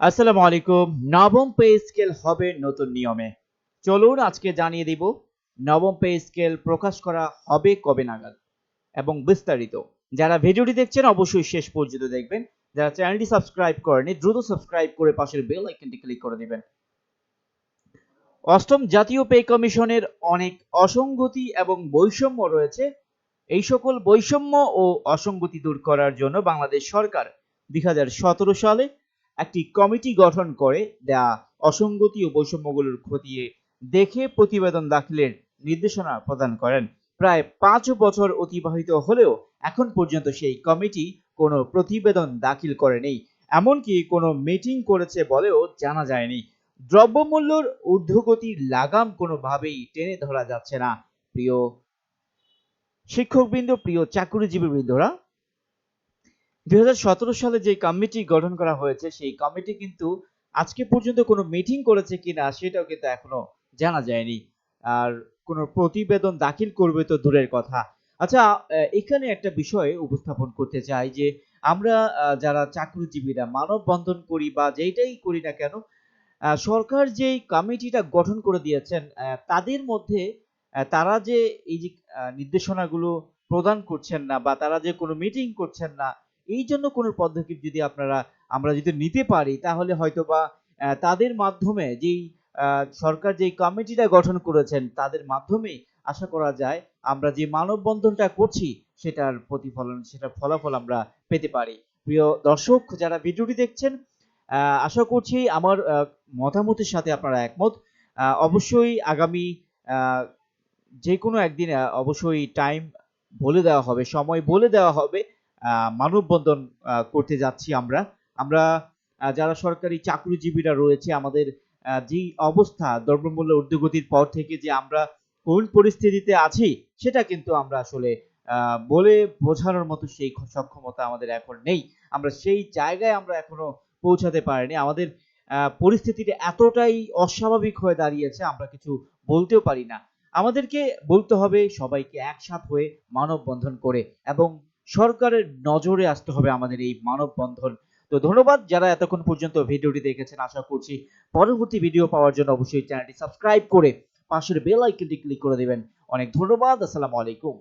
আসসালামু আলাইকুম। নবম পে স্কেল হবে নতুন নিয়মে। চলুন আজকে জানিয়ে দিব, নবম পে স্কেল প্রকাশ করা হবে কবে নাগাদ? এবং বিস্তারিত। যারা ভিডিওটি দেখছেন, অবশ্যই শেষ পর্যন্ত দেখবেন। যারা চ্যানেলটি সাবস্ক্রাইব করেনি দ্রুত সাবস্ক্রাইব করে পাশের বেল আইকনটি ক্লিক করে দিবেন। অষ্টম জাতীয় পে কমিশনের অনেক অসঙ্গতি এবং বৈষম্য রয়েছে। এই সকল বৈষম্য ও অসঙ্গতি দূর করার জন্য বাংলাদেশ সরকার দুই হাজার সতেরো সালে একটি কমিটি গঠন করে দেয়া অসঙ্গতি ও বৈষম্যগুলোর খতিয়ে দেখে প্রতিবেদন দাখিলের নির্দেশনা প্রদান করেন। প্রায় পাঁচ বছর অতিবাহিত হলেও এখন পর্যন্ত সেই কমিটি কোনো প্রতিবেদন দাখিল করেনি, এমনকি কোনো মিটিং করেছে বলেও জানা যায়নি। দ্রব্যমূল্যর ঊর্ধ্বগতির লাগাম কোনোভাবেই টেনে ধরা যাচ্ছে না। প্রিয় শিক্ষকবৃন্দ, প্রিয় চাকরিজীবী বৃন্দরা দুই হাজার সতেরো সালে যে কমিটি গঠন করা হয়েছে, সেই কমিটি কিন্তু আজকে পর্যন্ত কোনো মিটিং করেছে কিনা সেটাও কিন্তু এখনও জানা যায়নি। আর কোনো প্রতিবেদন দাখিল করবে তো দূরের কথা। আচ্ছা এখানে একটা বিষয় উপস্থাপন করতে চাই যে আমরা যারা চাকরিজীবীরা মানববন্ধন করি বা যেইটাই করি না কেন সরকার যেই কমিটিটা গঠন করে দিয়েছেন তাদের মধ্যে তারা যে এই যে নির্দেশনাগুলো প্রদান করছেন না বা তারা যে কোনো মিটিং করছেন না এই জন্য কোনো পদক্ষেপ যদি আপনারা, আমরা যদি নিতে পারি, তাহলে হয়তো বা তাদের মাধ্যমে যেই সরকার যেই কমিটিটা গঠন করেছেন, তাদের মাধ্যমে আশা করা যায় আমরা যে মানববন্ধনটা করছি, সেটার প্রতিফলন, সেটার ফলাফল আমরা পেতে পারি। প্রিয় দর্শক, যারা ভিডিওটি দেখছেন আশা করছি আমার মতামতের সাথে আপনারা একমত। অবশ্যই আগামী যে কোনো একদিন অবশ্যই টাইম বলে দেওয়া হবে, সময় বলে দেওয়া হবে। মানববন্ধন করতে যাচ্ছি আমরা। আমরা যারা সরকারি চাকরিজীবীরা রয়েছে, আমাদের যেই অবস্থা দ্রব্যমূল্য ঊর্ধ্বগতির পর থেকে যে আমরা কোন পরিস্থিতিতে আছি, সেটা কিন্তু আমরা আসলে বলে বোঝানোর মতো সেই সক্ষমতা আমাদের এখন নেই। আমরা সেই জায়গায় আমরা এখনও পৌঁছাতে পারিনি। আমাদের পরিস্থিতিটা এতটাই অস্বাভাবিক হয়ে দাঁড়িয়েছে, আমরা কিছু বলতেও পারি না। আমাদেরকে বলতে হবে সবাইকে একসাথ হয়ে মানববন্ধন করে এবং সরকারের নজরে আসতে হবে আমাদের এই মানববন্ধন। তো ধন্যবাদ যারা এতক্ষণ পর্যন্ত ভিডিওটি দেখেছেন, আশা করছি পরবর্তী ভিডিও পাওয়ার জন্য অবশ্যই চ্যানেলটি সাবস্ক্রাইব করে পাশের বেল আইকনটি ক্লিক করে দেবেন। অনেক ধন্যবাদ, আসসালামু আলাইকুম।